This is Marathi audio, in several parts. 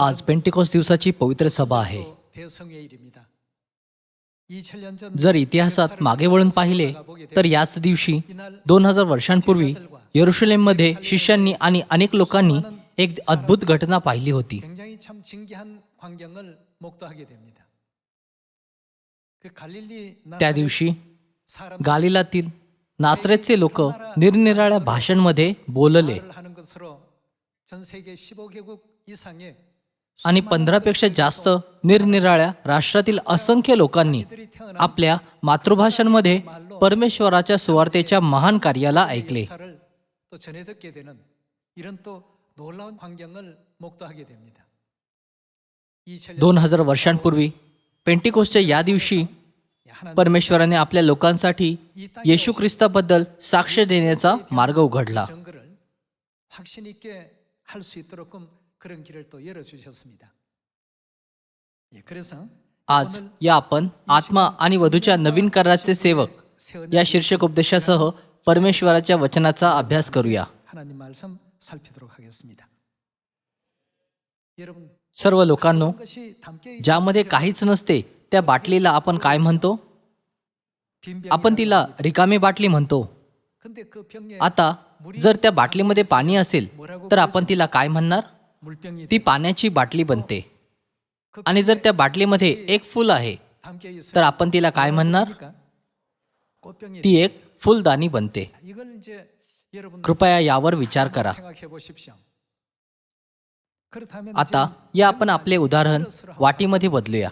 आज पेंटिकॉस दिवसाची पवित्र सभा आहे. जर इतिहासात मागे वळून पाहिले तर याच दिवशी दोन हजार वर्षांपूर्वी येरुशलेममध्ये शिष्यांनी आणि अनेक लोकांनी एक अद्भुत घटना पाहिली होती. त्या दिवशी गालिलातील नासरेचे लोक निरनिराळ्या भाषांमध्ये बोलले. आणि पंधरापेक्षा जास्त निरनिराळ्या राष्ट्रातील असंख्य लोकांनी आपल्या मातृभाषांमध्ये परमेश्वराच्या सुवार्तेच्या महान कार्याला ऐकले. दोन हजार वर्षांपूर्वी पेंटिकोसच्या या दिवशी परमेश्वराने आपल्या लोकांसाठी येशू ख्रिस्ताबद्दल साक्ष देण्याचा मार्ग उघडला. 증거를 확신 있게 할 수 있도록끔 그런 길을 또 열어 주셨습니다. 예, 그래서 आज या आपण आत्मा आणि वधूच्या नवीन कराराचे सेवक या शीर्षक उपदेशासह परमेश्वराच्या वचनाचा अभ्यास करूया 하나님 말씀 살피도록 하겠습니다. 여러분 सर्व लोकांनो 것이 담겨 ज्यामध्ये काहीच नसते त्या बाटलीला आपण काय म्हणतो 빈 병. आपण तिला रिकामी बाटली म्हणतो 근데 그 병에 आता जर त्या बाटलीमध्ये पाणी असेल तर आपण तिला काय म्हणणार 물병이 ती पाण्याची बाटली बनते. आणि जर त्या बाटलीमध्ये एक फुल आहे तर आपण तिला काय म्हणणार? ती एक फुलदानी बनते. कृपया यावर विचार करा. आता या आपण आपले उदाहरण वाटीमध्ये बदलूया.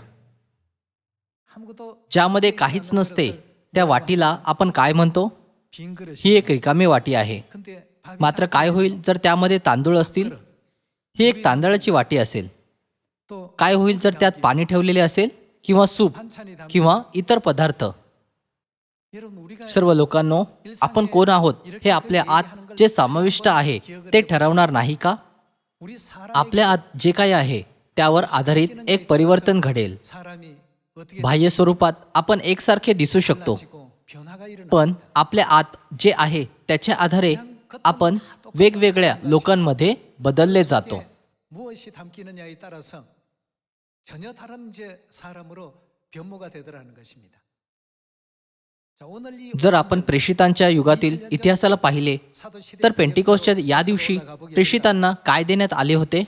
ज्यामध्ये काहीच नसते त्या वाटीला आपण काय म्हणतो? ही एक रिकामी वाटी आहे. मात्र काय होईल? जर त्यामध्ये तांदूळ असतील ही एक तांदळाची वाटी असेल. काय होईल जर त्यात पाणी ठेवलेले असेल किंवा सूप किंवा इतर पदार्थ? सर्व लोकांनो आपण कोण आहोत हे आपल्या आत जे समाविष्ट आहे ते ठरवणार नाही का? आपल्या आत जे काय आहे त्यावर आधारित एक परिवर्तन घडेल. बाह्य स्वरूपात आपण एकसारखे दिसू शकतो. पण आपल्या आत जे आहे त्याच्या आधारे आपण वेगवेगळ्या लोकांमध्ये बदलले जातो. जर आपण प्रेषितांच्या युगातील इतिहासाला पाहिले तर पेंटिकोसच्या या दिवशी प्रेषितांना काय देण्यात आले होते?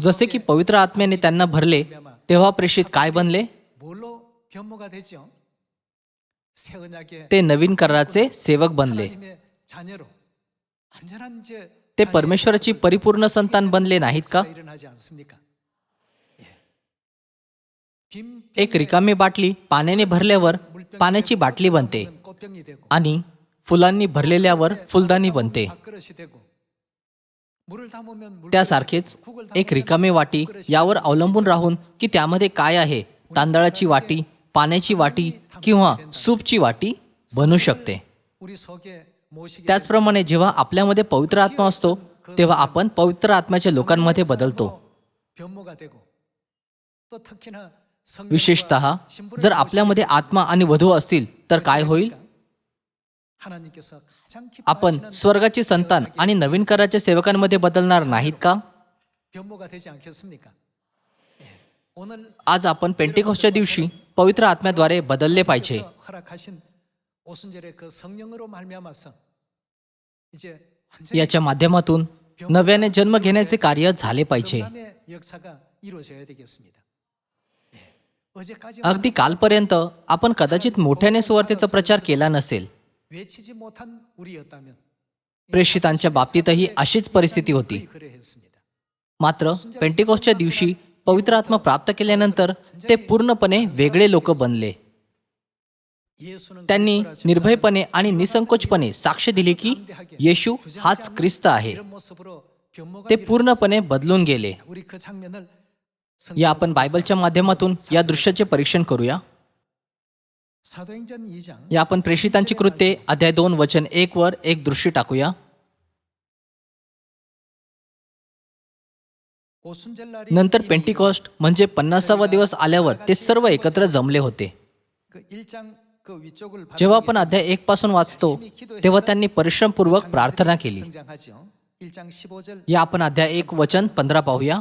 जसे की पवित्र आत्म्याने त्यांना भरले तेव्हा प्रेषित काय बनले? ते नवीन कराराचे सेवक बनले. ते परमेश्वराची परिपूर्ण संतान बनले नाहीत का? एक रिकामी बाटली पाण्याने भरल्यावर पाण्याची बाटली बनते. आणि फुलांनी भरलेल्यावर फुलदाणी बनते. त्यासारखेच एक रिकामी वाटी यावर अवलंबून राहून की त्यामध्ये काय आहे? तांदळाची वाटी पाण्याची वाटी किंवा सूपची वाटी बनू शकते. त्याचप्रमाणे जेव्हा आपल्यामध्ये पवित्र आत्मा असतो तेव्हा आपण पवित्र आत्म्याच्या लोकांमध्ये बदलतो. विशेषत जर आपल्यामध्ये आत्मा आणि वधू असतील तर काय होईल? आपण स्वर्गाची संतान आणि नवीन कराच्या सेवकांमध्ये बदलणार नाहीत का? आज आपण पेंटेकॉसच्या दिवशी पवित्र आत्म्याद्वारे बदलले पाहिजे. याच्या माध्यमातून नव्याने जन्म घेण्याचे कार्य झाले पाहिजे. अगदी कालपर्यंत आपण कदाचित मोठ्याने सुवार्थेचा प्रचार केला नसेल. प्रेषितांच्या बाबतीतही अशीच परिस्थिती होती. मात्र पेंटिकोसच्या दिवशी पवित्र आत्मा प्राप्त केल्यानंतर ते पूर्णपणे वेगळे लोक बनले. त्यांनी निर्भयपणे आणि निसंकोचपणे साक्ष दिली की येशू हाच ख्रिस्त आहे. ते पूर्णपणे बदलून गेले. या आपण बायबलच्या माध्यमातून या दृश्याचे परीक्षण करूया. या आपण प्रेषितांची कृत्ये अध्याय दोन वचन एक वर एक दृश्य टाकूया. नंतर पेंटिकॉस्ट म्हणजे पन्नासावा दिवस आल्यावर ते सर्व एकत्र जमले होते. जेव्हा आपण अध्याय एक पासून वाचतो तेव्हा त्यांनी परिश्रमपूर्वक प्रार्थना केली. या आपण अध्याय एक वचन पंधरा पाहूया.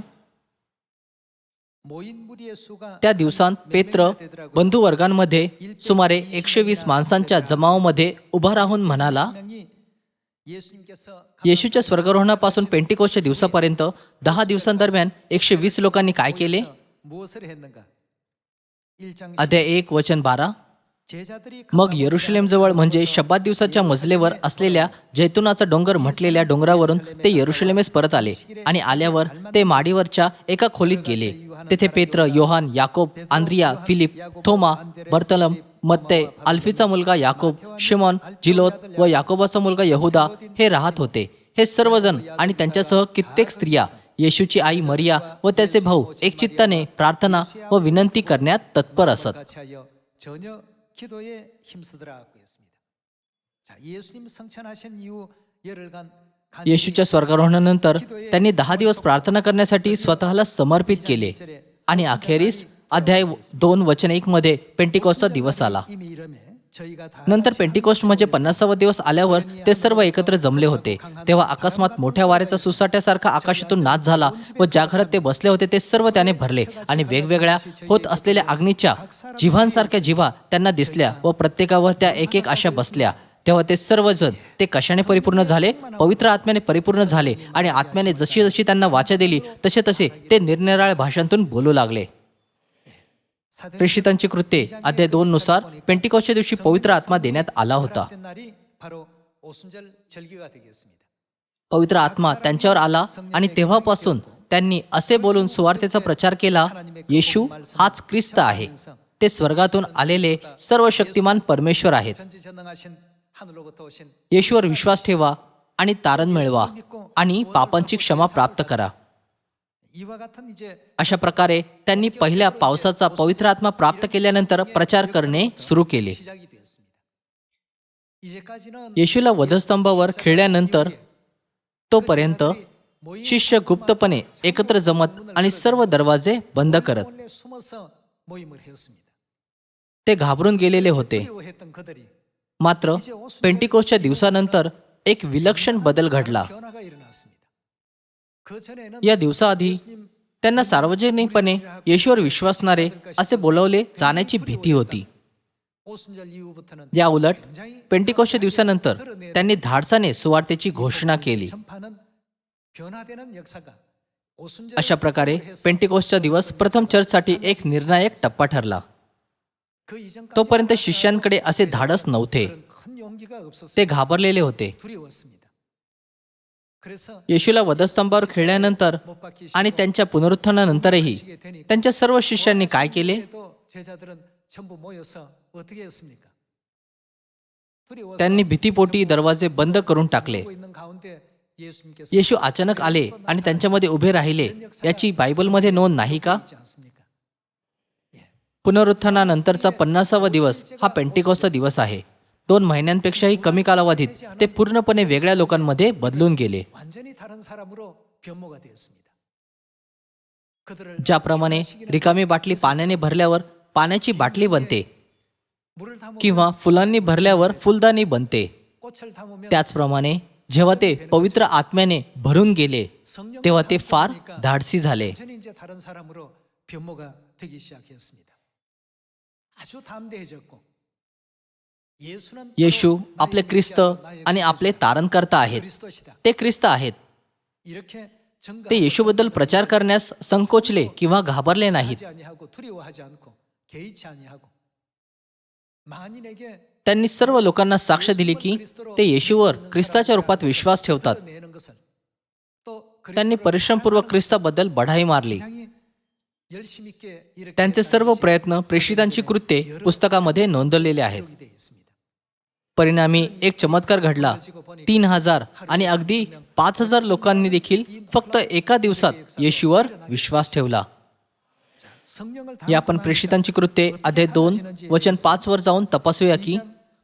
त्या दिवसांत पेत्र बंधुवर्गांमध्ये सुमारे एकशे वीस माणसांच्या जमावामध्ये उभा राहून म्हणाला येशूच्या स्वर्गारोहणापासून पेंटिकोसच्या दिवसापर्यंत दहा दिवसांदरम्यान एकशे वीस लोकांनी काय केले? अध्या एक वचन बारा. मग येरुशलेमजवळ म्हणजे शब्बात दिवसाच्या मजलेवर असलेल्या जैतुनाचा डोंगर म्हटलेल्या डोंगरावरून ते येरुशलेमेस परत आले आणि आल्यावर ते माडीवरच्या एका खोलीत गेले. तेथे पेत्र योहान याकोब आंद्रिया फिलिप थोमा बर्तलम मत्ते अल्फीचा मुलगा याकोब शिमॉन जिलोत व याकोबाचा मुलगा यहुदा हे राहत होते. हे सर्वजण आणि त्यांच्यासह कित्येक स्त्रिया येशूची आई मरिया व त्याचे भाऊ एक चित्ताने प्रार्थना व विनंती करण्यात तत्पर असत. येशूच्या स्वर्गारोहणानंतर त्यांनी दहा दिवस प्रार्थना करण्यासाठी स्वतःला समर्पित केले आणि अखेरीस अध्याय दोन वचन एक मध्ये पेंटिकॉस्टचा दिवस आला. नंतर पेंटिकोस्ट म्हणजे पन्नासावा दिवस आल्यावर ते सर्व एकत्र जमले होते. तेव्हा अकस्मात मोठ्या वाऱ्याचा सुसाट्यासारखा आकाशातून नाच झाला व ज्या घरात ते बसले होते ते सर्व त्याने भरले आणि वेगवेगळ्या होत असलेल्या अग्नीच्या जिव्हांसारख्या जिव्हा त्यांना दिसल्या व प्रत्येकावर त्या एक एक अशा बसल्या. तेव्हा ते सर्वजण ते कशाने परिपूर्ण झाले? पवित्र आत्म्याने परिपूर्ण झाले आणि आत्म्याने जशी जशी त्यांना वाचा दिली तसे तसे ते निरनिराळ्या भाषांतून बोलू लागले. प्रेषितांची कृत्ये अध्याय दोन नुसार पेंटिकॉसच्या दिवशी पवित्र आत्मा देण्यात आला होता. पवित्र आत्मा त्यांच्यावर आला आणि तेव्हापासून त्यांनी असे बोलून सुवार्थेचा प्रचार केला येशू हाच ख्रिस्त आहे. ते स्वर्गातून आलेले सर्व शक्तिमान परमेश्वर आहेत. येशूवर विश्वास ठेवा आणि तारण मिळवा आणि पापांची क्षमा प्राप्त करा. अशा प्रकारे त्यांनी पहिल्या पावसाचा पवित्र आत्मा प्राप्त केल्यानंतर प्रचार करणे सुरू केले. येशूला वधस्तंभावर खेळल्यानंतर तोपर्यंत शिष्य गुप्तपणे एकत्र जमत आणि सर्व दरवाजे बंद करत. ते घाबरून गेलेले होते. मात्र पेंटिकोसच्या दिवसानंतर एक विलक्षण बदल घडला. या दिवसाआधी त्यांना सार्वजनिकपणे येशूवर विश्वासणारे असे बोलवले जाण्याची भीती होती. या उलट पेंटिकोश दिवसानंतर त्यांनी धाडसाने सुवार्तेची घोषणा केली. अशा प्रकारे पेंटिकोसचा दिवस प्रथम चर्चसाठी एक निर्णायक टप्पा ठरला. तोपर्यंत शिष्यांकडे असे धाडस नव्हते. ते घाबरलेले होते. येशूला वधस्तंभावर खेळल्यानंतर आणि त्यांच्या पुनरुत्थानानंतरही त्यांच्या सर्व शिष्यांनी काय केले? त्यांनी भीतीपोटी दरवाजे बंद करून टाकले. येशू अचानक आले आणि त्यांच्यामध्ये उभे राहिले. याची बायबलमध्ये नोंद नाही का? पुनरुत्थानानंतरचा पन्नासावा दिवस हा पेंटिकॉसचा दिवस आहे. दोन महिन्यांपेक्षाही कमी कालावधीत ते पूर्णपणे वेगळ्या लोकांमध्ये बदलून गेले 완전히 다른 사람으로 변모가 되었습니다. 그들을 ज्याप्रमाणे रिकामी बाटली पाण्याने भरल्यावर पाण्याची बाटली बनते 물을 담으면 किंवा फुलांनी भरल्यावर फुलदाणी बनते 꽃을 담으면 त्याचप्रमाणे जेव्हा ते पवित्र आत्म्याने भरून गेले 성령 तेव्हा ते फार धाडसी झाले 완전히 이제 다른 사람으로 변모가 되기 시작했습니다. 아주 담대해졌고 예수는 येशू आपले ख्रिस्त आणि आपले तारणकर्ता आहेत. ते ख्रिस्त आहेत. ते येशूबद्दल प्रचार करण्यास संकोचले किंवा घाबरले नाहीत. त्यांनी सर्व लोकांना साक्ष दिली की ते येशूवर ख्रिस्ताच्या रूपात विश्वास ठेवतात. त्यांनी परिश्रमपूर्वक ख्रिस्ताबद्दल बढाई मारली. त्यांचे सर्व प्रयत्न प्रेषितांची कृत्ये पुस्तकामध्ये नोंदवलेले आहेत. परिणामी एक चमत्कार घडला. तीन हजार आणि अगदी पाच हजार लोकांनी देखील फक्त एका दिवसात येशूवर विश्वास ठेवला. या आपण प्रेषितांची कृत्ये अध्याय दोन वचन पाच वर जाऊन तपासूया की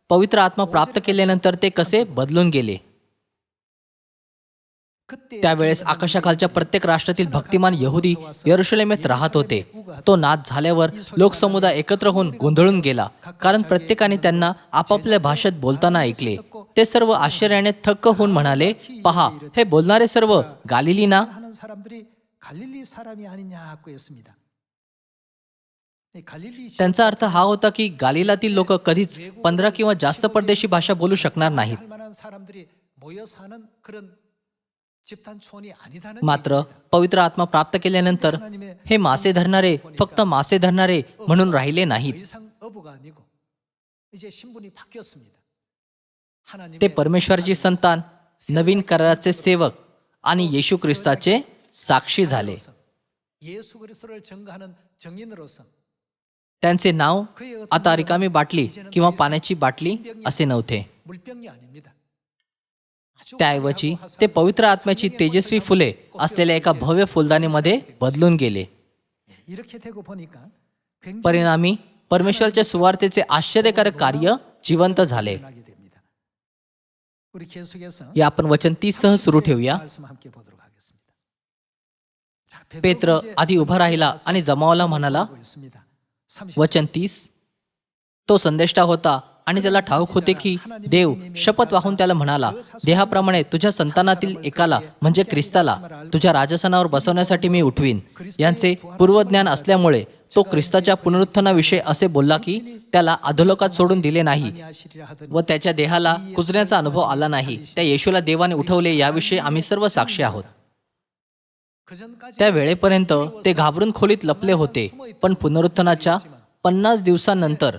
पवित्र आत्मा प्राप्त केल्यानंतर ते कसे बदलून गेले. त्यावेळेस आकाशाखालच्या प्रत्येक राष्ट्रातील भक्तिमान यहुदी यरुशलेमेत राहत होते. तो नाद झाल्यावर लोकसमुदाय एकत्र होऊन गोंधळून गेला. कारण प्रत्येकाने त्यांना आपापल्या भाषेत बोलताना ऐकले. ते सर्व आश्चर्याने थक्क होऊन म्हणाले पहा हे बोलणारे सर्व गालिली ना? त्यांचा अर्थ हा होता की गालिलातील लोक कधीच पंधरा किंवा जास्त परदेशी भाषा बोलू शकणार नाहीत. मात्र पवित्र आत्मा प्राप्त केल्यानंतर हे मासे धरणारे फक्त मासे धरणारे म्हणून राहिले नाहीत. ते परमेश्वरची संतान नवीन कराराचे सेवक. आणि येशू ख्रिस्ताचे साक्षी झाले. त्यांचे नाव आता रिकामी बाटली किंवा पाण्याची बाटली असे नव्हते. त्याऐवजी ते पवित्र आत्म्याची तेजस्वी फुले असलेल्या एका भव्य फुलदाणीमध्ये बदलून गेले. परिणामी परमेश्वरच्या सुवार्थेचे आश्चर्यकारक कार्य जिवंत झाले. या आपण वचन तीस सह सुरू ठेवूया. पेत्र आधी उभा राहिला आणि जमावला म्हणाला वचन तीस. तो संदेष्टा होता आणि त्याला ठाऊक होते की देव शपथ वाहून त्याला म्हणाला देहाप्रमाणे तुझ्या संतानातील एकाला म्हणजे ख्रिस्ताला तुझ्या राजसनावर बसवण्यासाठी मी उठवीन. यांचे पूर्वज्ञान असल्यामुळे तो ख्रिस्ताच्या पुनरुत्थानाविषयी असे बोलला की त्याला अधोलोकात सोडून दिले नाही व त्याच्या देहाला कुजण्याचा अनुभव आला नाही. त्या येशूला देवाने उठवले याविषयी आम्ही सर्व साक्षी आहोत. त्या वेळेपर्यंत ते घाबरून खोलीत लपले होते पण पुनरुत्थानाच्या पन्नास दिवसांनंतर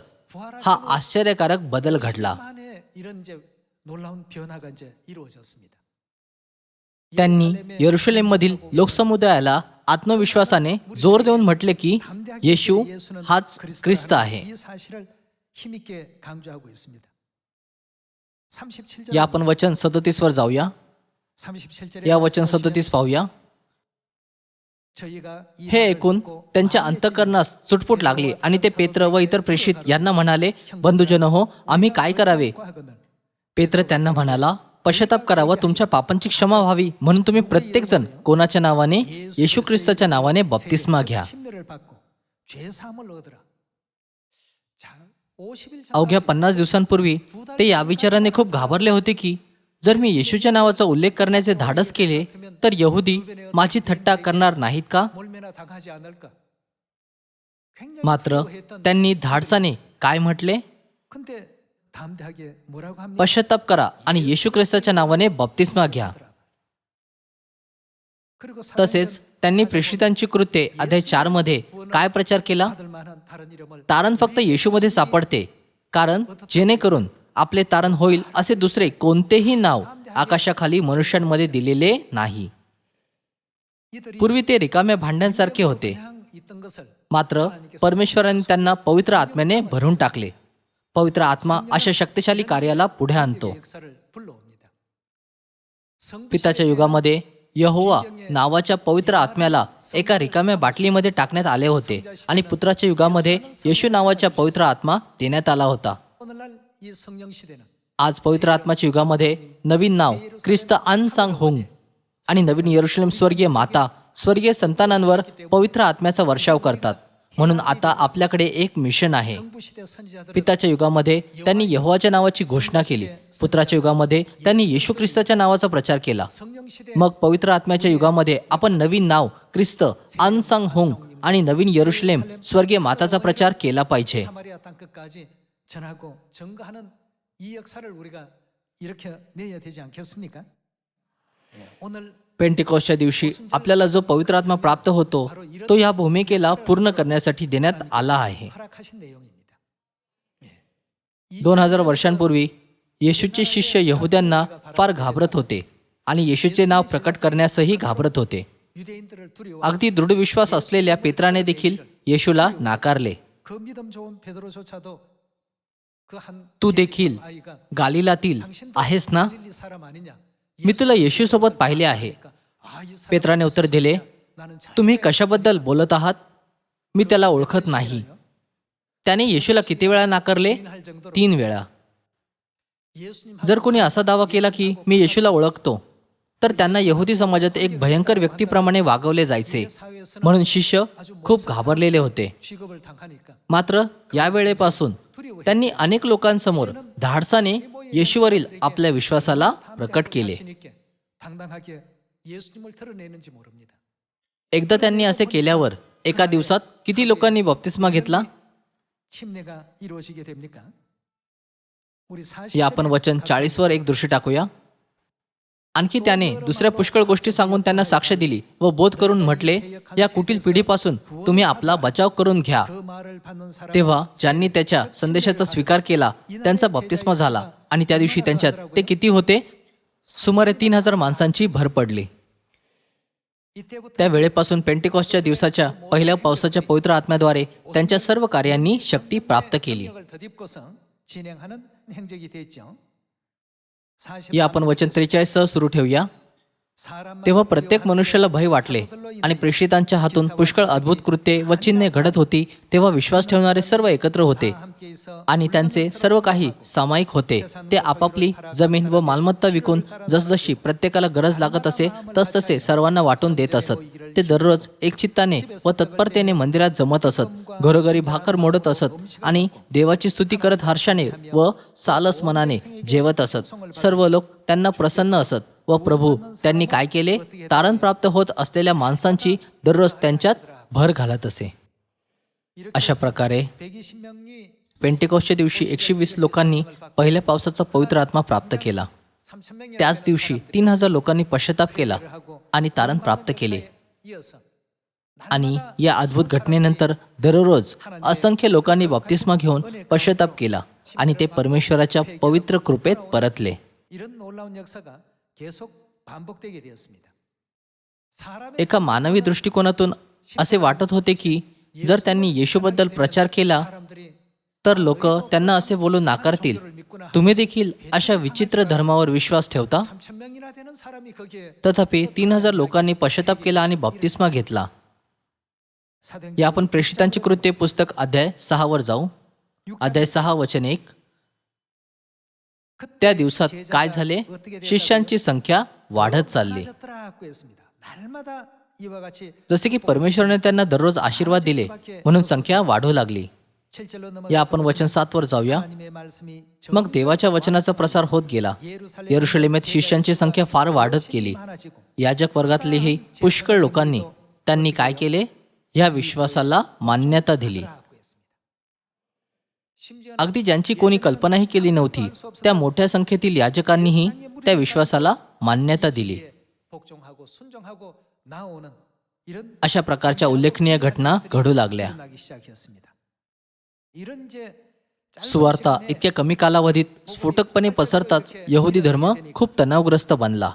हा आश्चर्यकारक बदल घडला त्यांनी येरुशलेममधील लोकसमुदायाला आत्मविश्वासाने जोर देऊन म्हटले की येशू हाच ख्रिस्त आहे या आपण वचन सदतीस वर जाऊया या वचन सदतीस पाहूया हे ऐकून त्यांच्या अंतकरणास चुटपुट लागली आणि ते पेत्र व इतर प्रेषित यांना म्हणाले बंधुजन हो आम्ही काय करावे? पेत्र त्यांना म्हणाला पश्चाताप करावा तुमच्या पापांची क्षमा व्हावी. म्हणून तुम्ही प्रत्येकजण कोणाच्या नावाने येशू ख्रिस्ताच्या नावाने बप्तिस्मा घ्या. अवघ्या पन्नास दिवसांपूर्वी ते या विचाराने खूप घाबरले होते की जर मी येशूच्या नावाचा उल्लेख करण्याचे धाडस केले तर यहुदी माझी थट्टा करणार नाहीत का? मात्र त्यांनी धाडसाने काय म्हटले? पश्चाताप करा आणि येशू ख्रिस्ताच्या नावाने बप्तिस्मा घ्या. तसेच त्यांनी प्रेषितांची कृत्ये अध्याय चारमध्ये काय प्रचार केला? तारण फक्त येशूमध्ये सापडते कारण जेणेकरून आपले तारण होईल असे दुसरे कोणतेही नाव आकाशाखाली मनुष्यांमध्ये दिलेले नाही. पूर्वी ते रिकाम्या भांड्यांसारखे होते. मात्र परमेश्वराने त्यांना पवित्र आत्म्याने भरून टाकले. पवित्र आत्मा अशा शक्तिशाली कार्याला पुढे आणतो. पिताच्या युगामध्ये यहोवा नावाच्या पवित्र आत्म्याला एका रिकाम्या बाटलीमध्ये टाकण्यात आले होते आणि पुत्राच्या युगामध्ये येशू नावाच्या पवित्र आत्मा देण्यात आला होता. आज पवित्र आत्माच्या युगामध्ये नवीन नाव ख्रिस्त अनसांग होंग आणि नवीन यरुशलेम स्वर्गीय माता स्वर्गीय संतानांवर पवित्र आत्म्याचा वर्षाव करतात. म्हणून आता आपल्याकडे एक मिशन आहे. पिताच्या युगामध्ये त्यांनी यहोवाच्या नावाची घोषणा केली. पुत्राच्या युगामध्ये त्यांनी येशू ख्रिस्ताच्या नावाचा प्रचार केला. मग पवित्र आत्म्याच्या युगामध्ये आपण नवीन नाव ख्रिस्त अनसांग होंग आणि नवीन यरुशलेम स्वर्गीय माताचा प्रचार केला पाहिजे. 전하고 증거하는 이 역사를 우리가 이렇게 내야 되지 않겠습니까? 예, 오늘 पेंटिकॉसच्या दिवशी आपल्याला जो पवित्र आत्मा प्राप्त होतो तो या भूमिकेला पूर्ण करण्यासाठी देण्यात आला आहे 허락하신 내용입니다. 예. दोन हजार वर्षांपूर्वी येशूचे शिष्य यहुद्यांना फार घाबरत होते आणि येशूचे नाव प्रकट करण्यासही घाबरत होते 유대인들을 두려워 अगदी दृढ विश्वास असलेल्या पेत्राने देखील येशूला नाकारले तू देखील गालिलातील आहेस ना? मी तुला येशूसोबत पाहिले आहे. पेत्राने उत्तर दिले तुम्ही कशाबद्दल बोलत आहात? मी त्याला ओळखत नाही. त्याने येशूला किती वेळा नाकारले? तीन वेळा. जर कोणी असा दावा केला की मी येशूला ओळखतो तर त्यांना यहुदी समाजात एक भयंकर व्यक्तीप्रमाणे वागवले जायचे. म्हणून शिष्य खूप घाबरलेले होते. मात्र या वेळेपासून त्यांनी अनेक लोकांसमोर धाडसाने येशूवरील आपल्या विश्वासाला प्रकट केले. एकदा त्यांनी असे केल्यावर एका दिवसात किती लोकांनी बप्तिस्मा घेतला? या आपण वचन चाळीसवर एक दृश्य टाकूया. आणखी त्याने दुसऱ्या पुष्कळ गोष्टी सांगून त्यांना साक्ष दिली व बोध करून म्हटले या कुटील पिढीपासून तुम्ही आपला बचाव करून घ्या. तेव्हा ज्यांनी त्याच्या संदेशाचा स्वीकार केला त्यांचा बप्तिस्मा झाला आणि त्या दिवशी त्यांच्यात ते किती होते? सुमारे तीन हजार माणसांची भर पडली. त्या वेळेपासून पेंटिकॉसच्या दिवसाच्या पहिल्या पावसाच्या पवित्र आत्म्याद्वारे त्यांच्या सर्व कार्यांनी शक्ती प्राप्त केली. या आपण वचन त्रेचाळीस सह सुरू ठेवूया. तेव्हा प्रत्येक मनुष्याला भय वाटले आणि प्रेषितांच्या हातून पुष्कळ अद्भुत कृत्ये व चिन्हे घडत होती तेव्हा विश्वास ठेवणारे सर्व एकत्र होते आणि त्यांचे सर्व काही सामायिक होते. ते आपापली जमीन व मालमत्ता विकून जसजशी प्रत्येकाला गरज लागत असे तसतसे सर्वांना वाटून देत असत. ते दररोज एकचित्ताने व तत्परतेने मंदिरात जमत असत घरोघरी भाकर मोडत असत आणि देवाची स्तुती करत हर्षाने व सालस मनाने जेवत असत. सर्व लोक त्यांना प्रसन्न असत. व प्रभू त्यांनी काय केले? तारण प्राप्त होत असलेल्या माणसांची दररोज त्यांच्यात भर घालत असे. अशा प्रकारे पेंटेकॉसच्या दिवशी एकशे वीस लोकांनी पहिल्या पावसाचा पवित्र आत्मा प्राप्त केला. त्याच दिवशी तीन हजार लोकांनी पश्चाताप केला आणि तारण प्राप्त केले. आणि या अद्भुत घटनेनंतर दररोज असंख्य लोकांनी बाप्तिस्मा घेऊन पश्चाताप केला आणि ते परमेश्वराच्या पवित्र कृपेत परतले. एका मानवी दृष्टिकोनातून असे वाटत होते की जर त्यांनी येशूबद्दल प्रचार केला तर लोक त्यांना असे बोलू नाकारतील. तुम्ही देखील अशा विचित्र धर्मावर विश्वास ठेवता? तथापि तीन हजार लोकांनी पश्चाताप केला आणि बप्तिस्मा घेतला. या आपण प्रेषितांची कृत्य पुस्तक अध्याय सहावर जाऊ. अध्याय सहा वचन एक. त्या दिवसात काय झाले? शिष्यांची संख्या वाढत चालली. जसे की परमेश्वराने त्यांना दररोज आशीर्वाद दिले म्हणून संख्या वाढू लागली. या आपण वचन सातवर जाऊया. मग देवाच्या वचनाचा प्रसार होत गेला. येरुशलेमेत शिष्यांची संख्या फार वाढत गेली. याजक वर्गातलेही पुष्कळ लोकांनी त्यांनी काय केले? या विश्वासाला मान्यता दिली. अगदी ज्यांची कोणी कल्पनाही केली नव्हती त्या मोठ्या संख्येतील याजकांनीही त्या विश्वासाला मान्यता दिली. अशा प्रकारच्या उल्लेखनीय घटना घडू लागल्या. सुवार्ता इतक्या कमी कालावधीत स्फोटकपणे पसरताच यहुदी धर्म खूप तणावग्रस्त बनला.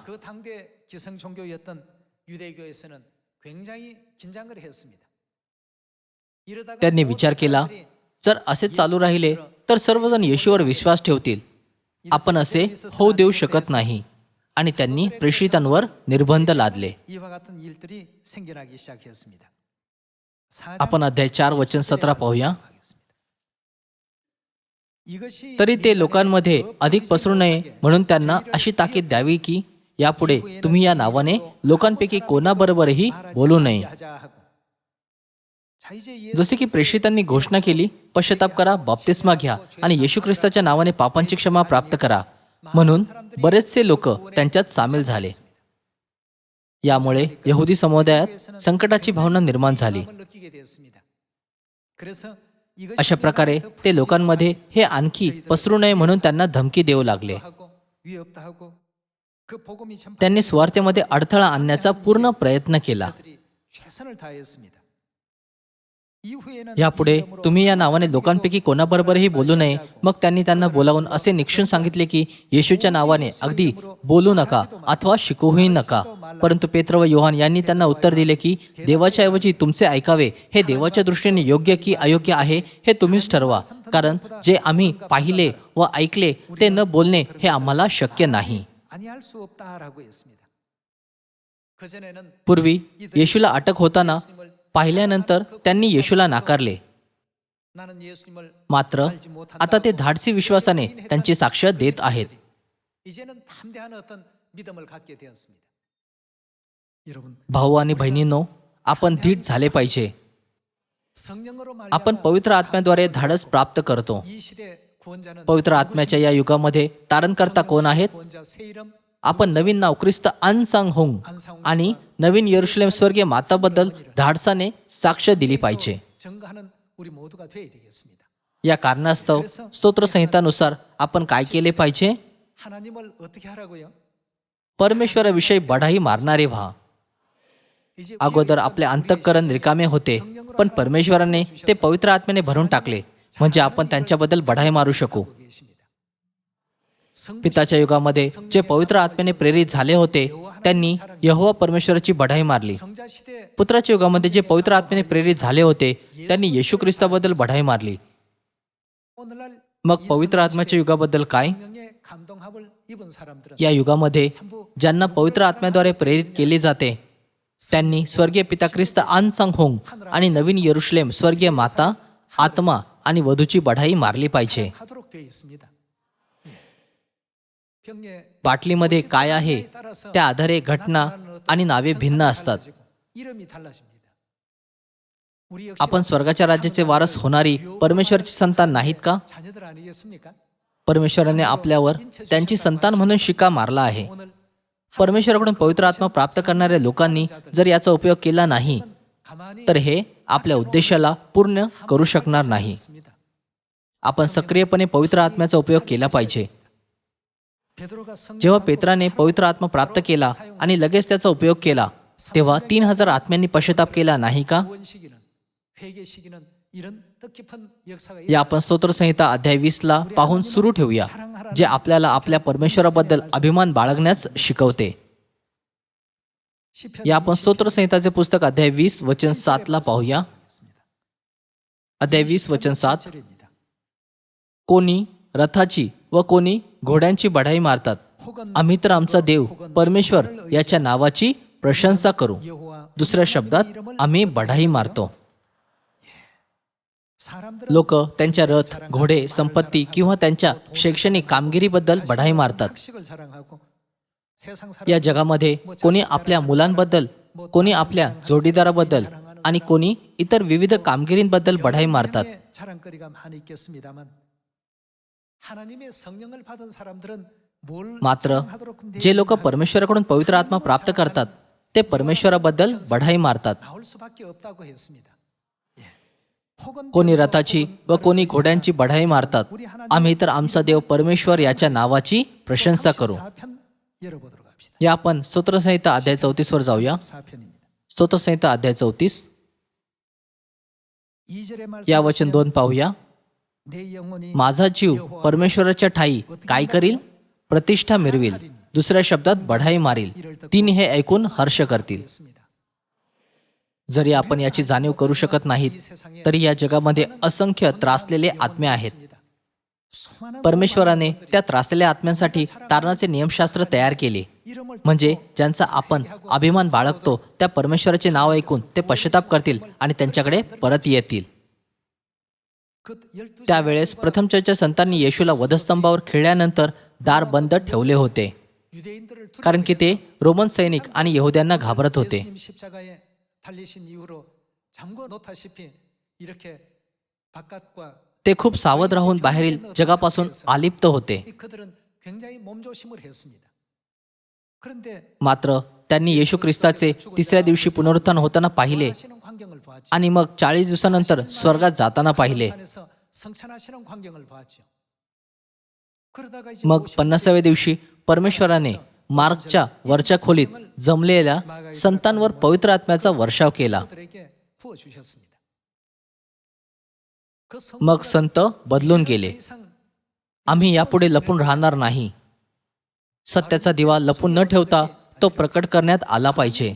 त्यांनी विचार केला जर असे चालू राहिले तर सर्वजण येशूवर विश्वास ठेवतील. आपण असे होऊ देऊ शकत नाही. आणि त्यांनी प्रेषितांवर निर्बंध लादले. आपण अध्याय चार वचन सतरा पाहूया. तरी ते लोकांमध्ये अधिक पसरू नये म्हणून त्यांना अशी ताकीद द्यावी की यापुढे तुम्ही या नावाने लोकांपैकी कोणाबरोबरही बोलू नये. जसे की प्रेषितांनी घोषणा केली पश्चाताप करा बाप्तिस्मा घ्या आणि येशू ख्रिस्ताच्या नावाने पापांची क्षमा प्राप्त करा. म्हणून बरेचसे लोक त्यांच्यात सामील झाले. यामुळे यहुदी समुदायात संकटाची भावना निर्माण झाली. अशा प्रकारे ते लोकांमध्ये हे आणखी पसरू नये म्हणून त्यांना धमकी देऊ लागले. त्यांनी स्वार्थेमध्ये अडथळा आणण्याचा पूर्ण प्रयत्न केला. यापुढे तुम्ही या नावाने लोकांपैकी कोणाबरोबरही बोलू नये. मग त्यांनी त्यांना बोलावून असे निक्षून सांगितले की येशूच्या नावाने अगदी बोलू नका अथवा शिकूही नका. परंतु पेत्र व योहान यांनी त्यांना उत्तर दिले की देवाच्या ऐवजी तुमचे ऐकावे. हे देवाच्या दृष्टीने योग्य की अयोग्य आहे हे तुम्हीच ठरवा. कारण जे आम्ही पाहिले व ऐकले ते न बोलणे हे आम्हाला शक्य नाही. पूर्वी येशूला अटक होताना पाहिल्यानंतर त्यांनी येशूला नाकारले. मात्र आता ते धाडसी विश्वासाने त्यांची साक्ष देत आहेत. भाऊ आणि बहिणींनो आपण धीट झाले पाहिजे. आपण पवित्र आत्म्याद्वारे धाडस प्राप्त करतो. पवित्र आत्म्याच्या या युगामध्ये तारणकर्ता कोण आहेत? आपण नवीन नाव ख्रिस्त अनसांग होंग आणि नवीन येरुशलेम स्वर्गीय माताबद्दल धाडसाने साक्ष दिली पाहिजे. या कारणास्तव स्तोत्रसंहितानुसार आपण काय केले पाहिजे? परमेश्वराविषयी बढाई मारणारे व्हा. अगोदर आपले अंतःकरण रिकामे होते पण परमेश्वराने ते पवित्र आत्म्याने भरून टाकले म्हणजे आपण त्यांच्याबद्दल बढाई मारू शकू. पिताच्या युगामध्ये जे पवित्र आत्म्याने प्रेरित झाले होते त्यांनी यहोवा परमेश्वराची बढाई मारली. पुत्राच्या युगामध्ये जे पवित्र आत्म्याने प्रेरित झाले होते त्यांनी येशू ख्रिस्ताबद्दल बढाई मारली. मग पवित्र आत्म्याच्या युगाबद्दल काय? या युगामध्ये ज्यांना पवित्र आत्म्याद्वारे प्रेरित केले जाते त्यांनी स्वर्गीय पिता ख्रिस्त आनसंग होंग आणि नवीन येरुश्लेम स्वर्गीय माता आत्मा आणि वधूची बढाई मारली पाहिजे. बाटलीमध्ये काय आहे त्या आधारे घटना आणि नावे भिन्न असतात. आपण स्वर्गाच्या राज्याचे वारस होणारी परमेश्वरची संतान नाहीत का? परमेश्वराने आपल्यावर त्यांची संतान म्हणून शिक्का मारला आहे. परमेश्वराकडून पवित्र आत्मा प्राप्त करणाऱ्या लोकांनी जर याचा उपयोग केला नाही तर हे आपल्या उद्देशाला पूर्ण करू शकणार नाही. आपण सक्रियपणे पवित्र आत्म्याचा उपयोग केला पाहिजे. जेव्हा पेत्राने पवित्र आत्मा प्राप्त केला आणि लगेच त्याचा उपयोग केला तेव्हा तीन हजार आत्म्यांनी पश्चाताप केला नाही का? या आपण स्तोत्रसंहिता अध्याय वीसला पाहून सुरू ठेवूया जे आपल्याला आपल्या परमेश्वराबद्दल अभिमान बाळगण्यास शिकवते. या आपण स्तोत्रसंहिताचे पुस्तक अध्याय वीस वचन सातला पाहूया. अध्याय वीस वचन सात. कोणी रथाची व कोणी घोड्यांची बढाई मारतात. आम्ही तर आमचा देव परमेश्वर याच्या नावाची प्रशंसा करू. दुसऱ्या शब्दात आम्ही बढाई मारतो. लोक त्यांच्या रथ घोडे संपत्ती किंवा त्यांच्या शैक्षणिक कामगिरीबद्दल बढाई मारतात. या जगामध्ये कोणी आपल्या मुलांबद्दल कोणी आपल्या जोडीदाराबद्दल आणि कोणी इतर विविध कामगिरींबद्दल बढाई मारतात. मात्र जे लोक परमेश्वराकडून पवित्र आत्मा प्राप्त करतात ते परमेश्वराबद्दल बढाई मारतात. कोणी रथाची व कोणी घोड्यांची बढाई मारतात. आम्ही तर आमचा देव परमेश्वर याच्या नावाची प्रशंसा करू. या आपण स्तोत्रसंहिता अध्याय चौतीस वर जाऊया स्तोत्रसंहिता अध्याय चौतीस. या वचन दोन पाहूया. माझा जीव परमेश्वराच्या ठाई काय करील? प्रतिष्ठा मिरवील. दुसऱ्या शब्दात बढाई मारील. तीन हे ऐकून हर्ष करतील. जरी आपण याची जाणीव करू शकत नाहीत तरी या जगामध्ये असंख्य त्रासलेले आत्मे आहेत. परमेश्वराने त्या त्रासलेल्या आत्म्यांसाठी तारणाचे नियमशास्त्र तयार केले. म्हणजे ज्यांचा आपण अभिमान बाळगतो त्या परमेश्वराचे नाव ऐकून ते पश्चाताप करतील आणि त्यांच्याकडे परत येतील. त्यावेळेस प्रथम चर्चा संतांनी येशूला वधस्तंभावर खेळल्यानंतर दार बंद ठेवले होते. कारण की ते रोमन सैनिक आणि यहुद्यांना घाबरत होते. ते खूप सावध राहून बाहेरील जगापासून आलिप्त होते. मात्र त्यांनी येशू ख्रिस्ताचे तिसऱ्या दिवशी पुनरुत्थान होताना पाहिले. आणि मग चाळीस दिवसानंतर स्वर्गात जाताना पाहिले. मग पन्नासाव्या दिवशी परमेश्वराने मार्गच्या वरच्या खोलीत जमलेल्या संतांवर पवित्र आत्म्याचा वर्षाव केला. मग संत बदलून गेले. आम्ही यापुढे लपून राहणार नाही. सत्याचा दिवा लपून न ठेवता तो प्रकट करण्यात आला पाहिजे.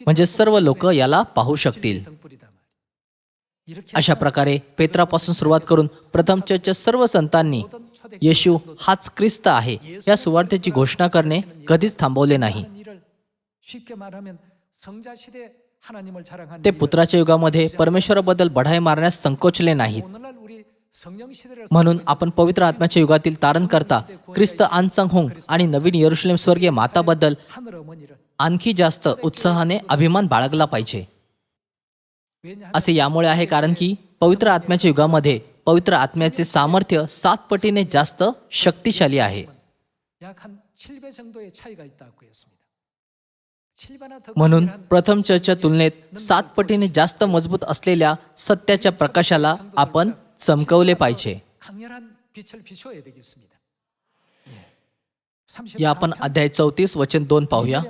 म्हणजे सर्व लोक याला पाहू शकतील. अशा प्रकारे पेत्रापासून सुरुवात करून प्रथम चर्च सर्व संतांनी येशू हाच ख्रिस्त आहे या सुवार्थेची घोषणा करणे कधीच थांबवले नाही. ते पुत्राच्या युगामध्ये परमेश्वराबद्दल बढाई मारण्यास संकोचले नाहीत. म्हणून आपण पवित्र आत्म्याच्या युगातील तारण करता. ख्रिस्त आनसंग आणि नवीन यरुशलेम स्वर्गीय माताबद्दल आणखी जास्त उत्साहाने अभिमान बाळगला पाहिजे. असे यामुळे आहे कारण की पवित्र आत्म्याच्या युगामध्ये पवित्र आत्म्याचे सामर्थ्य सात पटीने जास्त शक्तिशाली आहे. म्हणून प्रथम चर्चच्या तुलनेत सात पटीने जास्त मजबूत असलेल्या सत्याच्या प्रकाशाला आपण चमकवले पाहिजे या आपण अध्याय चौतीस वचन दोन पाहूया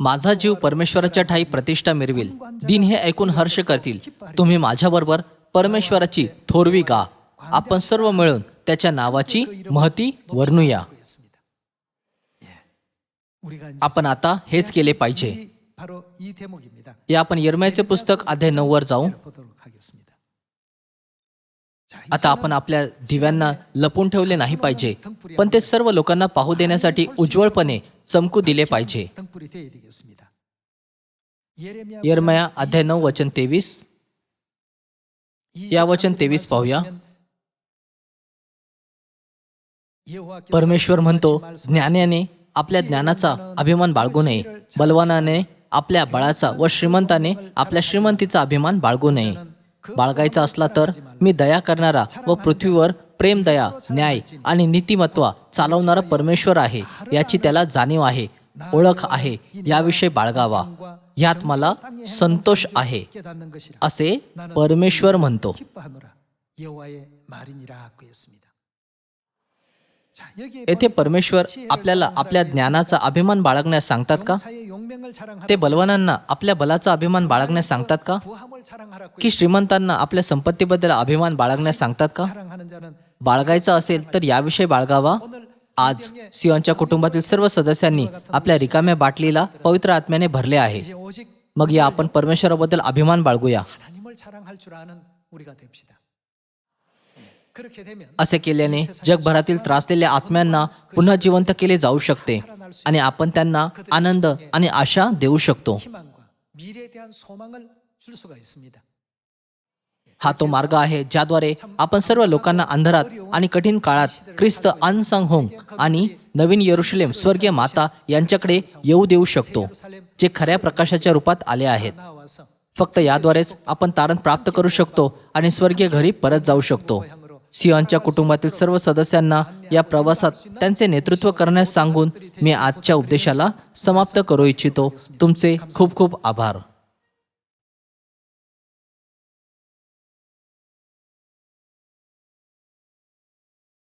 माझा जीव परमेश्वराच्या ठाई प्रतिष्ठा मिरविल दिन हे ऐकून हर्ष करतील तुम्ही माझ्याबरोबर परमेश्वराची थोरवी गा आपण सर्व मिळून त्याच्या नावाची महती वर्णूया आपण आता हेच केले पाहिजे या आपण यरम्याचे पुस्तक अध्याय नऊवर जाऊ आता आपण आपल्या दिव्यांना लपून ठेवले नाही पाहिजे पण ते सर्व लोकांना पाहू देण्यासाठी उज्ज्वळपणे चमकू दिले पाहिजे. यरमया अध्याय नऊ वचन तेवीस? या वचन तेवीस पाहूया. परमेश्वर म्हणतो ज्ञानाने आपल्या ज्ञानाचा अभिमान बाळगू नये बलवानाने आपल्या बळाचा व श्रीमंताने आपल्या श्रीमंतीचा अभिमान बाळगू नये. बाळगायचा असला तर मी दया करणारा व पृथ्वीवर प्रेम दया न्याय आणि नीतिमत्वा चालवणारा परमेश्वर आहे याची त्याला जाणीव आहे ओळख आहे याविषयी बाळगावा. यात मला संतोष आहे असे परमेश्वर म्हणतो. येथे परमेश्वर आपल्याला आपल्या ज्ञानाचा अभिमान बाळगण्यास सांगतात का? ते बलवानांना आपल्या बलाचा अभिमान बाळगण्यास सांगतात का? की श्रीमंतांना आपल्या संपत्तीबद्दल अभिमान बाळगण्यास सांगतात का? बाळगायचा असेल तर याविषयी बाळगावा. आज सिओनच्या कुटुंबातील सर्व सदस्यांनी आपल्या रिकाम्या बाटलीला पवित्र आत्म्याने भरले आहे. मग या आपण परमेश्वराबद्दल अभिमान बाळगूया. असे केल्याने जगभरातील त्रासलेल्या आत्म्यांना पुन्हा जिवंत केले जाऊ शकते. आणि आपण त्यांना आनंद आणि आशा देऊ शकतो. हा तो मार्ग आहे ज्याद्वारे आपण सर्व लोकांना अंधारात आणि कठीण काळात ख्रिस्त अनसंग होंग आणि नवीन येरुशलेम स्वर्गीय माता यांच्याकडे येऊ देऊ शकतो जे खऱ्या प्रकाशाच्या रूपात आले आहेत. फक्त याद्वारेच आपण तारण प्राप्त करू शकतो आणि स्वर्गीय घरी परत जाऊ शकतो. सियोनच्या कुटुंबातील सर्व सदस्यांना या प्रवासात त्यांचे नेतृत्व करण्यास सांगून मी आजच्या उपदेशाला समाप्त करू इच्छितो. तुमचे खूप खूप आभार.